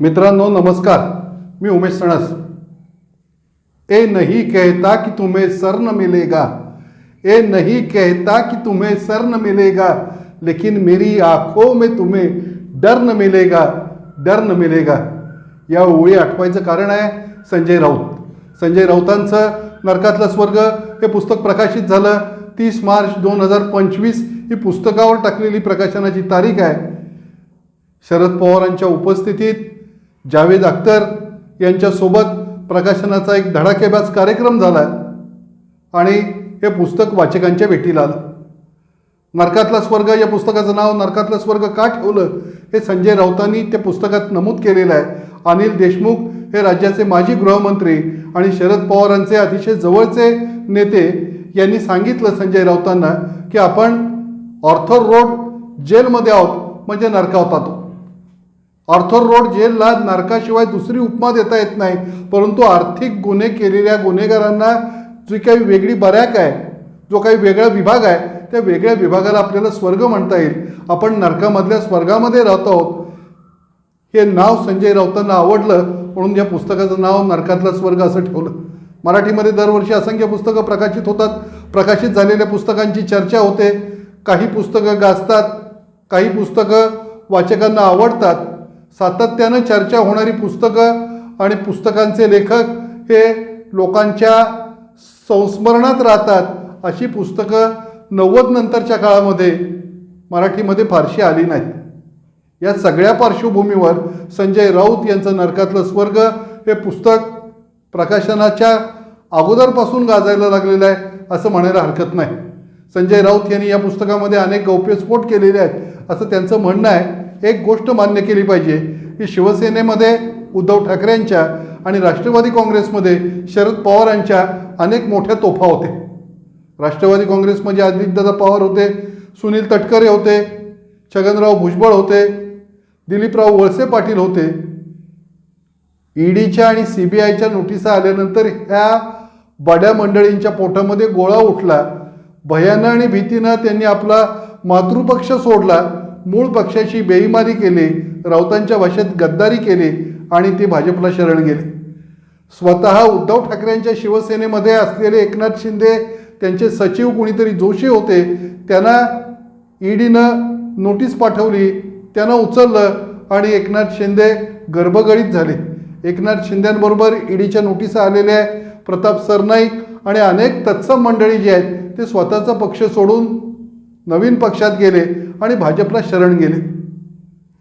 मित्रांनो नमस्कार. मी उमेश सणस. ए नहीं कहता कि तुम्हें सर न मिलेगा. ए नहीं कहता कि तुम्हें सर न मिलेगा लेकिन मेरी आंखों में तुम्हें डर न मिलेगा डर न मिलेगा. या ओळी आठवायचं कारण आहे संजय राऊत. संजय राऊतांचं नरकातला स्वर्ग हे पुस्तक प्रकाशित झालं. तीस मार्च दोन हजार पंचवीस ही पुस्तकावर टाकलेली प्रकाशनाची तारीख आहे. शरद पवारांच्या उपस्थितीत जावेद अख्तर यांच्यासोबत प्रकाशनाचा एक धडाकेबाज कार्यक्रम झाला आणि हे पुस्तक वाचकांच्या भेटीला आलं. नरकातला स्वर्ग या पुस्तकाचं नाव नरकातला स्वर्ग का ठेवलं? हे संजय राऊतांनी त्या पुस्तकात नमूद केलेलं आहे. अनिल देशमुख हे राज्याचे माजी गृहमंत्री आणि शरद पवारांचे अतिशय जवळचे नेते यांनी सांगितलं संजय राऊतांना की आपण ऑर्थर रोड जेलमध्ये आहोत म्हणजे नरकावता ऑर्थर रोड जेलला नरकाशिवाय दुसरी उपमा देता येत नाही परंतु आर्थिक गुन्हे केलेल्या गुन्हेगारांना जी काही वेगळी बऱ्याक आहे जो काही वेगळा विभाग आहे त्या वेगळ्या विभागाला आपल्याला स्वर्ग म्हणता येईल. आपण नरकामधल्या स्वर्गामध्ये राहतो आहोत. हे नाव संजय राऊतांना आवडलं म्हणून या पुस्तकाचं नाव नरकातला स्वर्ग असं ठेवलं. मराठीमध्ये दरवर्षी असंख्य पुस्तकं प्रकाशित होतात. प्रकाशित झालेल्या पुस्तकांची चर्चा होते. काही पुस्तकं गाजतात काही पुस्तकं वाचकांना आवडतात. सातत्यानं चर्चा होणारी पुस्तकं आणि पुस्तकांचे लेखक हे लोकांच्या संस्मरणात राहतात अशी पुस्तकं नव्वद नंतरच्या काळामध्ये मराठीमध्ये फारशी आली नाहीत. या सगळ्या पार्श्वभूमीवर संजय राऊत यांचं नरकातलं स्वर्ग हे पुस्तक प्रकाशनाच्या अगोदरपासून गाजायला लागलेलं आहे असं म्हणायला हरकत नाही. संजय राऊत यांनी या पुस्तकामध्ये अनेक गौप्यस्फोट केलेले आहेत असं त्यांचं म्हणणं आहे. एक गोष्ट मान्य केली पाहिजे की शिवसेनेमध्ये उद्धव ठाकरेंच्या आणि राष्ट्रवादी काँग्रेसमध्ये शरद पवारांच्या अनेक मोठ्या तोफा होते राष्ट्रवादी काँग्रेसमध्ये म्हणजे अजितदादा पवार होते सुनील तटकरे होते छगनराव भुजबळ होते दिलीपराव वळसे पाटील होते. ईडीच्या आणि सी बी आयच्या नोटिसा आल्यानंतर ह्या बड्या मंडळींच्या पोटामध्ये गोळा उठला. भयानं आणि भीतीनं त्यांनी आपला मातृपक्ष सोडला. मूळ पक्षाशी बेईमारी केली राऊतांच्या भाषेत गद्दारी केली आणि ते भाजपला शरण गेले. स्वतः उद्धव ठाकरेंच्या शिवसेनेमध्ये असलेले एकनाथ शिंदे त्यांचे सचिव कोणीतरी जोशी होते त्यांना ईडीनं नोटीस पाठवली त्यांना उचललं आणि एकनाथ शिंदे गर्भगळीत झाले. एकनाथ शिंद्यांबरोबर ईडीच्या नोटिसा आलेल्या आहे प्रताप सरनाईक आणि अनेक तत्सम मंडळी जी आहेत ते स्वतःचा पक्ष सोडून नवीन पक्षात गेले आणि भाजपला शरण गेले.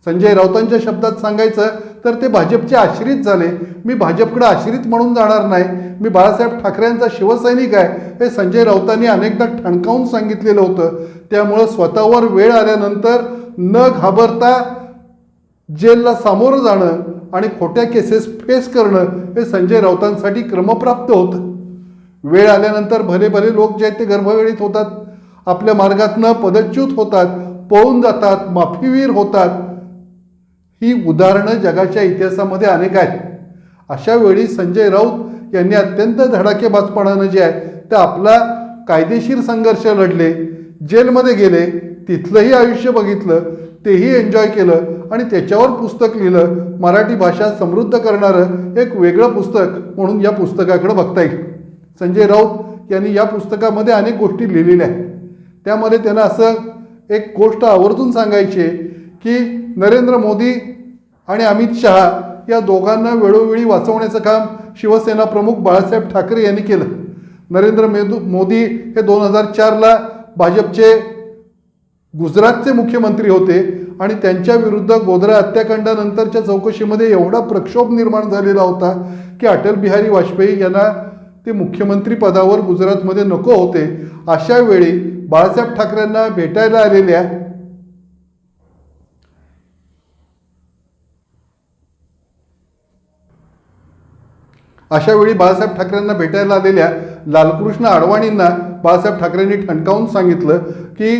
संजय राऊतांच्या शब्दात सांगायचं तर ते भाजपचे आश्रित झाले. मी भाजपकडे आश्रित म्हणून जाणार नाही. मी बाळासाहेब ठाकरेंचा शिवसैनिक आहे. हे संजय राऊतांनी अनेकदा ठणकावून सांगितलेलं होतं. त्यामुळं स्वतःवर वेळ आल्यानंतर न घाबरता जेलला सामोरं जाणं आणि खोट्या केसेस फेस करणं हे संजय राऊतांसाठी क्रमप्राप्त होतं. वेळ आल्यानंतर भले भले लोक जे आहेत ते गर्भवेळीत होतात. आपल्या मार्गातनं पदच्युत होतात पळून जातात माफीवीर होतात. ही उदाहरणं जगाच्या इतिहासामध्ये अनेक आहेत. अशा वेळी संजय राऊत यांनी अत्यंत धडाकेबाजपणानं जे आहे ते आपला कायदेशीर संघर्ष लढले जेलमध्ये गेले तिथलंही आयुष्य बघितलं तेही एन्जॉय केलं आणि त्याच्यावर पुस्तक लिहिलं. मराठी भाषा समृद्ध करणारं एक वेगळं पुस्तक म्हणून या पुस्तकाकडे बघता येईल. संजय राऊत यांनी या पुस्तकामध्ये अनेक गोष्टी लिहिलेल्या आहेत. त्यामध्ये त्यांना असं एक गोष्ट आवर्जून सांगायची आहे की नरेंद्र मोदी आणि अमित शहा या दोघांना वेळोवेळी वाचवण्याचं काम शिवसेना प्रमुख बाळासाहेब ठाकरे यांनी केलं. नरेंद्र मेदू मोदी हे दोन हजार चारला भाजपचे गुजरातचे मुख्यमंत्री होते आणि त्यांच्या विरुद्ध गोधरा हत्याकांडानंतरच्या चौकशीमध्ये एवढा प्रक्षोभ निर्माण झालेला होता की अटल बिहारी वाजपेयी यांना ते मुख्यमंत्री पदावर गुजरातमध्ये नको होते. अशा वेळी बाळासाहेब ठाकरेंना भेटायला आलेल्या अशा वेळी बाळासाहेब ठाकरेंना भेटायला आलेल्या लालकृष्ण अडवाणींना बाळासाहेब ठाकरेंनी ठणकावून सांगितलं की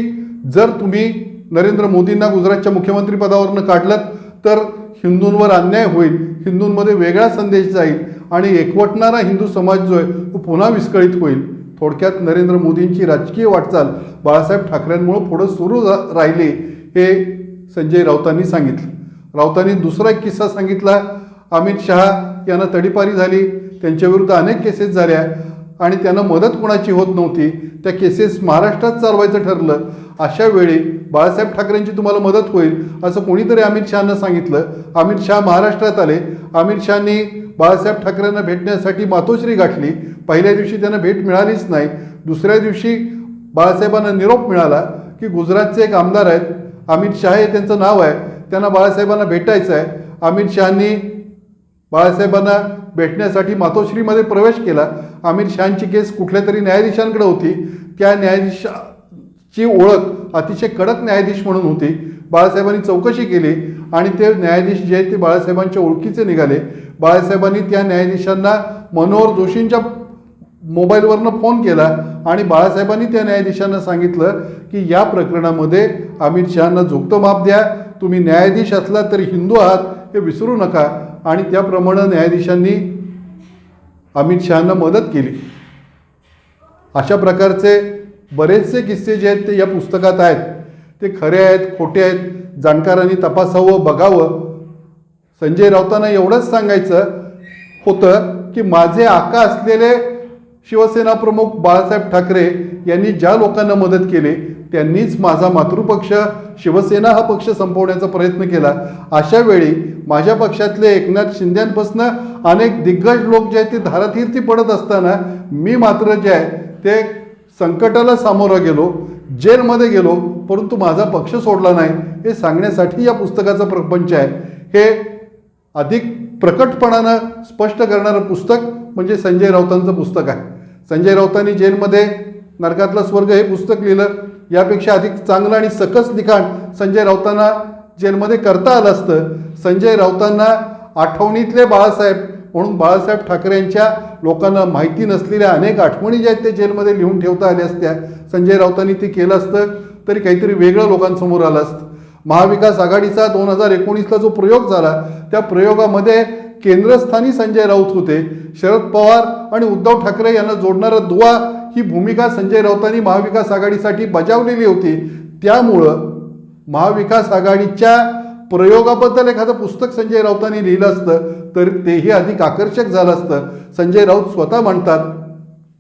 जर तुम्ही नरेंद्र मोदींना गुजरातच्या मुख्यमंत्री पदावरनं काढलं तर हिंदूंवर अन्याय होईल हिंदूंमध्ये वेगळा संदेश जाईल आणि एकवटणारा हिंदू समाज जो आहे तो पुन्हा विस्कळीत होईल. थोडक्यात नरेंद्र मोदींची राजकीय वाटचाल बाळासाहेब ठाकरेंमुळं पुढं सुरू जा- राहिली हे संजय राऊतांनी सांगितलं. राऊतांनी दुसरा एक किस्सा सांगितला. अमित शहा यांना तडीपारी झाली. त्यांच्याविरुद्ध अनेक केसेस झाल्या. आणि त्यांना मदत कोणाची होत नव्हती त्या केसेस महाराष्ट्रात चालवायचं ठरलं. अशा वेळी बाळासाहेब ठाकरेंची तुम्हाला मदत होईल असं कोणीतरी अमित शहानं सांगितलं. अमित शहा महाराष्ट्रात आले. अमित शहानी बाळासाहेब ठाकरेंना भेटण्यासाठी मातोश्री गाठली. पहिल्या दिवशी त्यांना भेट मिळालीच नाही. दुसऱ्या दिवशी बाळासाहेबांना निरोप मिळाला की गुजरातचे एक आमदार आहेत. अमित शहा हे त्यांचं नाव आहे. त्यांना बाळासाहेबांना भेटायचं आहे. अमित शहानी बाळासाहेबांना भेटण्यासाठी मातोश्रीमध्ये प्रवेश केला. आमिर शहाची केस कुठल्या तरी न्यायाधीशांकडे होती. त्या न्यायाधीशाची ओळख अतिशय कडक न्यायाधीश म्हणून होती. बाळासाहेबांनी चौकशी केली आणि ते न्यायाधीश जे आहेत ते बाळासाहेबांच्या ओळखीचे निघाले. बाळासाहेबांनी त्या न्यायाधीशांना मनोहर जोशींच्या मोबाईलवरनं फोन केला आणि बाळासाहेबांनी त्या न्यायाधीशांना सांगितलं की या प्रकरणामध्ये अमित शहांना झोकतं माप द्या. तुम्ही न्यायाधीश असला तरी हिंदू आहात हे विसरू नका. आणि त्याप्रमाणे न्यायाधीशांनी अमित शहांना मदत केली. अशा प्रकारचे बरेचसे किस्से जे आहेत ते या पुस्तकात आहेत. ते खरे आहेत खोटे आहेत जाणकारांनी तपासावं बघावं. संजय राऊतांना एवढंच सांगायचं होतं की माझे आका असलेले शिवसेना प्रमुख बाळासाहेब ठाकरे यांनी ज्या लोकांना मदत केली त्यांनीच माझा मातृपक्ष शिवसेना हा पक्ष संपवण्याचा प्रयत्न केला. अशा वेळी माझ्या पक्षातले एकनाथ शिंद्यांपासनं अनेक दिग्गज लोक जे आहेत ते धारातीर्थी पडत असताना मी मात्र जे आहे ते संकटाला सामोरं गेलो जेलमध्ये गेलो परंतु माझा पक्ष सोडला नाही. हे सांगण्यासाठी या पुस्तकाचा प्रपंच आहे. हे अधिक प्रकटपणानं स्पष्ट करणारं पुस्तक म्हणजे संजय राऊतांचं पुस्तक आहे. संजय राऊतांनी जेलमध्ये नरकातला स्वर्ग हे पुस्तक लिहिलं. यापेक्षा अधिक चांगलं आणि सकस लिखाण संजय राऊतांना जेलमध्ये करता आलं असतं. संजय राऊतांना आठवणीतले बाळासाहेब म्हणून बाळासाहेब ठाकरे यांच्या लोकांना माहिती नसलेल्या अनेक आठवणी ज्या आहेत ते जेलमध्ये लिहून ठेवता आल्या असत्या. संजय राऊतांनी ते केलं असतं तरी काहीतरी वेगळं लोकांसमोर आलं असतं. महाविकास आघाडीचा दोन हजार एकोणीसला जो प्रयोग झाला त्या प्रयोगामध्ये केंद्रस्थानी संजय राऊत होते. शरद पवार आणि उद्धव ठाकरे यांना जोडणारा दुवा ही भूमिका संजय राऊतांनी महाविकास आघाडीसाठी बजावलेली होती. त्यामुळं महाविकास आघाडीच्या प्रयोगाबद्दल एखादं पुस्तक संजय राऊतांनी लिहिलं असतं तर तेही अधिक आकर्षक झालं असतं. संजय राऊत स्वतः म्हणतात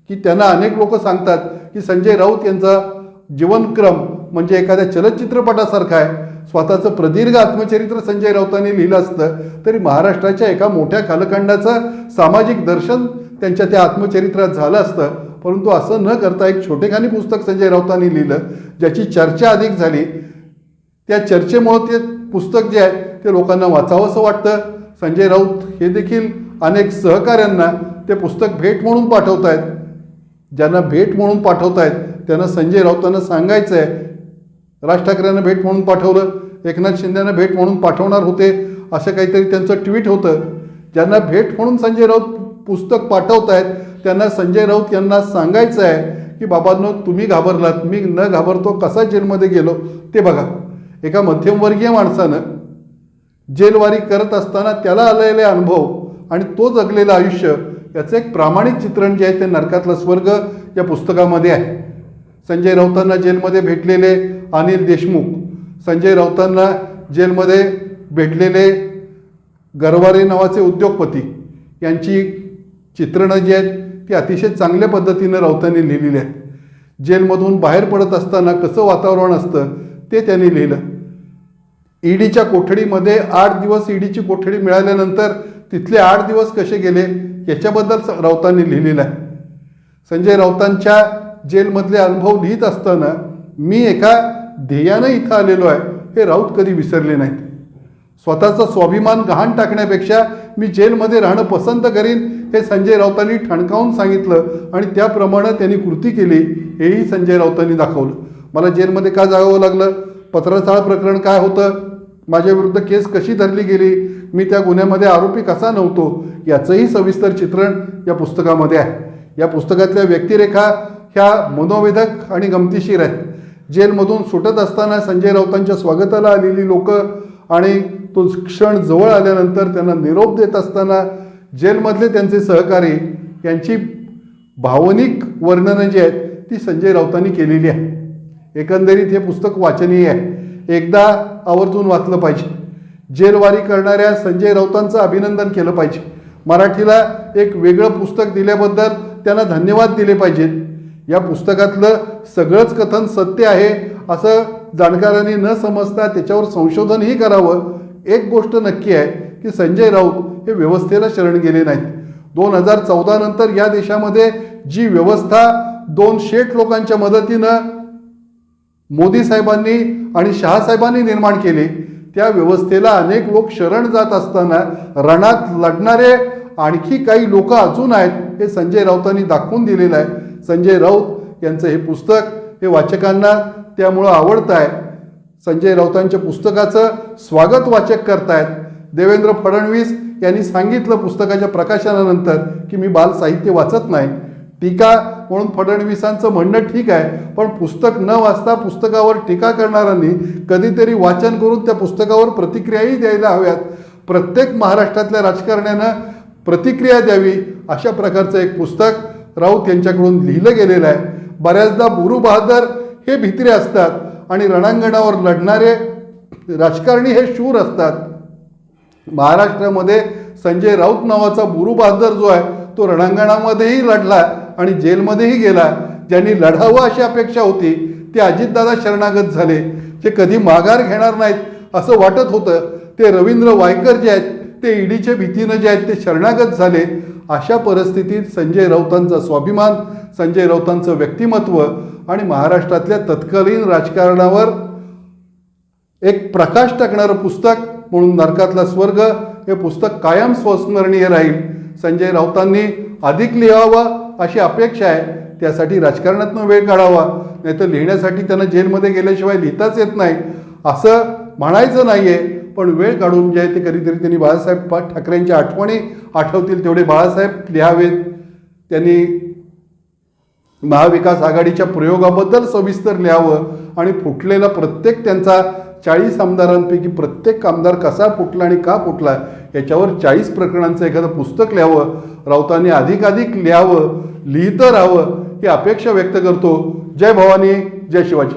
की त्यांना अनेक लोक सांगतात की संजय राऊत यांचा जीवनक्रम म्हणजे एखाद्या चलचित्रपटासारखा आहे. स्वतःचं प्रदीर्घ आत्मचरित्र संजय राऊतांनी लिहिलं असतं तरी महाराष्ट्राच्या एका मोठ्या कालखंडाचं सामाजिक दर्शन त्यांच्या त्या आत्मचरित्रात झालं असतं. परंतु असं न करता एक छोटेखानी पुस्तक संजय राऊतांनी लिहिलं ज्याची चर्चा अधिक झाली. त्या चर्चेमुळं ते पुस्तक जे आहे ते लोकांना वाचावंसं वाटतं. संजय राऊत हे देखील अनेक सहकाऱ्यांना ते पुस्तक भेट म्हणून पाठवत आहेत ज्यांना भेट म्हणून पाठवत आहेत त्यांना संजय राऊतांना सांगायचं आहे राज ठाकरेंना भेट म्हणून पाठवलं एकनाथ शिंदेना भेट म्हणून पाठवणार होते असं काहीतरी त्यांचं ट्विट होतं. ज्यांना भेट म्हणून संजय राऊत पुस्तक पाठवत आहेत त्यांना संजय राऊत यांना सांगायचं आहे की बाबांनो तुम्ही घाबरलात मी न घाबरतो कसा जेलमध्ये गेलो? ते बघा. एका मध्यमवर्गीय माणसानं जेलवारी करत असताना त्याला आलेले अनुभव आणि तो जगलेलं आयुष्य याचं एक प्रामाणिक चित्रण जे आहे ते नरकातला स्वर्ग या पुस्तकामध्ये आहे. संजय राऊतांना जेलमध्ये भेटलेले अनिल देशमुख संजय राऊतांना जेलमध्ये भेटलेले गरवारे नावाचे उद्योगपती यांची चित्रणं जी आहेत ती अतिशय चांगल्या पद्धतीनं राऊतांनी लिहिलेली आहेत. जेलमधून बाहेर पडत असताना कसं वातावरण असतं ते त्यांनी लिहिलं. ईडीच्या कोठडीमध्ये आठ दिवस ईडीची कोठडी मिळाल्यानंतर तिथले आठ दिवस कसे गेले याच्याबद्दल स- राऊतांनी लिहिलेलं आहे. संजय राऊतांच्या जेलमधले अनुभव लिहित असताना मी एका ध्येयानं इथं आलेलो आहे हे राऊत कधी विसरले नाहीत. स्वतःचा स्वाभिमान गहाण टाकण्यापेक्षा मी जेलमध्ये राहणं पसंत करीन हे संजय राऊतांनी ठणकावून सांगितलं आणि त्याप्रमाणे त्यांनी कृती केली हेही संजय राऊतांनी दाखवलं. मला जेलमध्ये का जावं लागलं? पत्रचाळ प्रकरण काय होतं? माझ्या विरुद्ध केस कशी धरली गेली? मी त्या गुन्ह्यामध्ये आरोपी कसा नव्हतो? याचंही सविस्तर चित्रण या पुस्तकामध्ये आहे. या पुस्तकातल्या व्यक्तिरेखा ह्या मनोवेधक आणि गमतीशीर आहेत. जेलमधून सुटत असताना संजय राऊतांच्या स्वागताला आलेली लोक आणि तो क्षण जवळ आल्यानंतर त्यांना निरोप देत असताना जेलमधले त्यांचे सहकारी यांची भावनिक वर्णनं जी आहेत ती संजय राऊतांनी केलेली आहे एकंदरीत हे पुस्तक वाचनीय आहे. एकदा आवर्जून वाचलं पाहिजे. जेलवारी करणाऱ्या संजय राऊतांचं अभिनंदन केलं पाहिजे. मराठीला एक वेगळं पुस्तक दिल्याबद्दल त्यांना धन्यवाद दिले पाहिजेत. या पुस्तकातलं सगळंच कथन सत्य आहे असं जाणकारांनी न समजता त्याच्यावर संशोधनही करावं एक गोष्ट नक्की आहे की संजय राऊत हे व्यवस्थेला शरण गेले नाहीत. दोन हजार चौदा नंतर या देशामध्ये जी व्यवस्था दोन शेठ लोकांच्या मदतीनं मोदी साहेबांनी आणि शहासाहेबांनी निर्माण केली त्या व्यवस्थेला अनेक लोक शरण जात असताना रणात लढणारे आणखी काही लोक अजून आहेत हे संजय राऊतांनी दाखवून दिलेलं आहे. संजय राऊत यांचं हे पुस्तक हे वाचकांना त्यामुळं आवडतं आहे संजय राऊतांच्या पुस्तकाचं स्वागत वाचक करतायत. देवेंद्र फडणवीस यांनी सांगितलं पुस्तकाच्या प्रकाशनानंतर की मी बाल साहित्य वाचत नाही. टीका म्हणून फडणवीसांचं म्हणणं ठीक आहे पण पुस्तक न वाचता पुस्तकावर टीका करणाऱ्यांनी कधीतरी वाचन करून त्या पुस्तकावर प्रतिक्रियाही द्यायला हव्यात. प्रत्येक महाराष्ट्रातल्या राजकारण्यानं प्रतिक्रिया द्यावी अशा प्रकारचं एक पुस्तक राऊत यांच्याकडून लिहिलं गेलेलं आहे. बऱ्याचदा गुरु बहादर हे भित्रे असतात आणि रणांगणावर लढणारे राजकारणी हे शूर असतात. महाराष्ट्रामध्ये संजय राऊत नावाचा बुरू बहादर जो आहे तो रणांगणामध्येही लढला आणि जेलमध्येही गेला ज्यांनी लढावं अशी अपेक्षा होती ते अजितदादा शरणागत झाले. जे कधी माघार घेणार नाहीत असं वाटत होतं ते रवींद्र वायकर जे आहेत ते ईडीच्या भीतीनं जे आहेत ते शरणागत झाले अशा परिस्थितीत संजय राऊतांचा स्वाभिमान संजय राऊतांचं व्यक्तिमत्व आणि महाराष्ट्रातल्या तत्कालीन राजकारणावर एक प्रकाश टाकणारं पुस्तक म्हणून नरकातला स्वर्ग हे पुस्तक कायम स्वस्मरणीय राहील. संजय राऊतांनी अधिक लिहावं अशी अपेक्षा आहे त्यासाठी राजकारणातनं वेळ काढावा नाहीतर लिहिण्यासाठी त्यांना जेलमध्ये गेल्याशिवाय लिहिताच येत नाही असं म्हणायचं नाही आहे पण वेळ काढून जे आहे ते कधीतरी त्यांनी बाळासाहेब ठाकरेंच्या आठवणी आठवतील तेवढे बाळासाहेब लिहावेत. त्यांनी महाविकास आघाडीच्या प्रयोगाबद्दल सविस्तर लिहावं आणि फुटलेला प्रत्येक त्यांचा चाळीस आमदारांपैकी प्रत्येक आमदार कसा फुटला आणि का फुटला याच्यावर चाळीस प्रकरणांचं एखादं पुस्तक लिहावं राऊतांनी अधिकाधिक लिहावं लिहितं राहावं ही अपेक्षा व्यक्त करतो. जय भवानी जय शिवाजी.